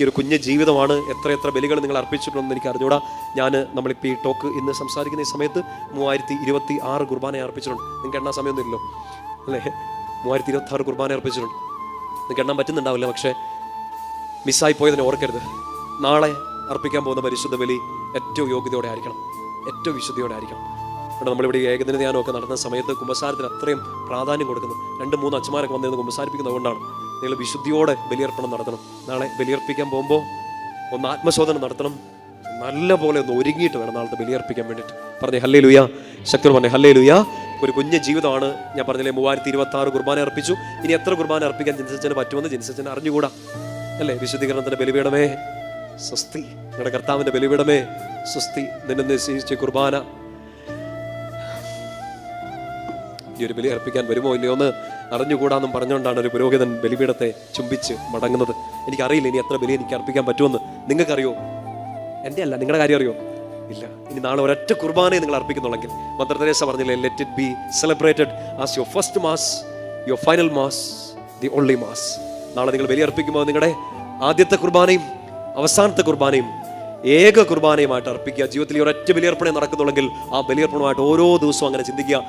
ഈ ഒരു കുഞ്ഞ് ജീവിതമാണ്. എത്ര എത്ര ബലികൾ നിങ്ങൾ അർപ്പിച്ചിട്ടുണ്ടെന്ന് എനിക്ക് അറിഞ്ഞൂടാ ഞാൻ നമ്മളിപ്പോൾ ഈ ടോക്ക് ഇന്ന് സംസാരിക്കുന്ന ഈ സമയത്ത് മൂവായിരത്തി ഇരുപത്തി ആറ് കുർബാന അർപ്പിച്ചിട്ടുണ്ട്. നിങ്ങൾക്ക് എണ്ണാൻ സമയമൊന്നും ഇല്ലല്ലോ അല്ലേ? മൂവായിരത്തി ഇരുപത്തി ആറ് കുർബാന അർപ്പിച്ചിട്ടുണ്ട്. നിങ്ങൾക്ക് എണ്ണാൻ പറ്റുന്നുണ്ടാവില്ല പക്ഷേ മിസ്സായി പോയതിനെ ഓർക്കരുത്. നാളെ അർപ്പിക്കാൻ പോകുന്ന പരിശുദ്ധ ബലി ഏറ്റവും യോഗ്യതയോടെ ആയിരിക്കണം. ഏറ്റവും വിശുദ്ധിയോടെ ആയിരിക്കണം. ഇവിടെ നമ്മളിവിടെ ഏകദിന ധ്യാനമൊക്കെ നടന്ന സമയത്ത് കുമ്പസാരത്തിന് അത്രയും പ്രാധാന്യം കൊടുക്കുന്നു. രണ്ട് മൂന്ന് അച്ഛന്മാരൊക്കെ വന്നിരുന്ന് കുമ്പസാരിപ്പിക്കുന്നത് കൊണ്ടാണ്. നിങ്ങൾ വിശുദ്ധിയോടെ ബലിയർപ്പണം നടത്തണം. നാളെ ബലിയർപ്പിക്കാൻ പോകുമ്പോൾ ഒന്ന് ആത്മശോധന നടത്തണം. നല്ല പോലെ ഒന്ന് ഒരുങ്ങിയിട്ട് വേണം നാളത്തെ ബലിയർപ്പിക്കാൻ വേണ്ടിയിട്ട്. പറഞ്ഞേ ഹല്ലേ ലുയ ശക്തി പറഞ്ഞേ ഹല്ലേ ലുയ ഒരു കുഞ്ഞ് ജീവിതമാണ്. ഞാൻ പറഞ്ഞില്ലേ മൂവായിരത്തി ഇരുപത്തി ആറ് കുർബാന അർപ്പിച്ചു. ഇനി എത്ര കുർബാന അർപ്പിക്കാൻ ജനിച്ചച്ഛന് പറ്റുമെന്ന് ജിൻസച്ചന് അറിഞ്ഞുകൂടാ. അല്ലേ? വിശുദ്ധീകരണത്തിന്റെ ബലിപീഠമേ. സ്വസ്തി. നിങ്ങളുടെ കർത്താവിന്റെ ബലിപീഠമേ. സ്വസ്തി. നിന്നെ നിശ്ചയിച്ച കുർബാന. ഈ ഒരു ബലി അർപ്പിക്കാൻ വരുമോ ഇല്ലയോ എന്ന് അറിഞ്ഞുകൂടാന്നും പറഞ്ഞുകൊണ്ടാണ് ഒരു പുരോഹിതൻ ബലിപീഠത്തെ ചുംബിച്ച് മടങ്ങുന്നത്. എനിക്കറിയില്ല ഇനി എത്ര ബലി എനിക്ക് അർപ്പിക്കാൻ പറ്റുമെന്ന്. നിങ്ങൾക്കറിയോ? എന്റെ അല്ല നിങ്ങളുടെ കാര്യം അറിയോ? ഇല്ല. ഇനി നാളെ ഒരൊറ്റ കുർബാനയെ നിങ്ങൾ അർപ്പിക്കുന്നുള്ളെങ്കിൽ മദർ പറഞ്ഞില്ലേ let it be celebrated as your first mass your final mass the only mass നാളെ നിങ്ങൾ ബലി അർപ്പിക്കുമ്പോൾ നിങ്ങളുടെ ആദ്യത്തെ കുർബാനയും അവസാനത്തെ കുർബാനയും ഏക കുർബാനയുമായിട്ട് അർപ്പിക്കുക. ജീവിതത്തിൽ ഒരൊറ്റ ബലിയർപ്പണം നടക്കുന്നുള്ളെങ്കിൽ ആ ബലിയർപ്പണമായിട്ട് ഓരോ ദിവസവും അങ്ങനെ ചിന്തിക്കുക.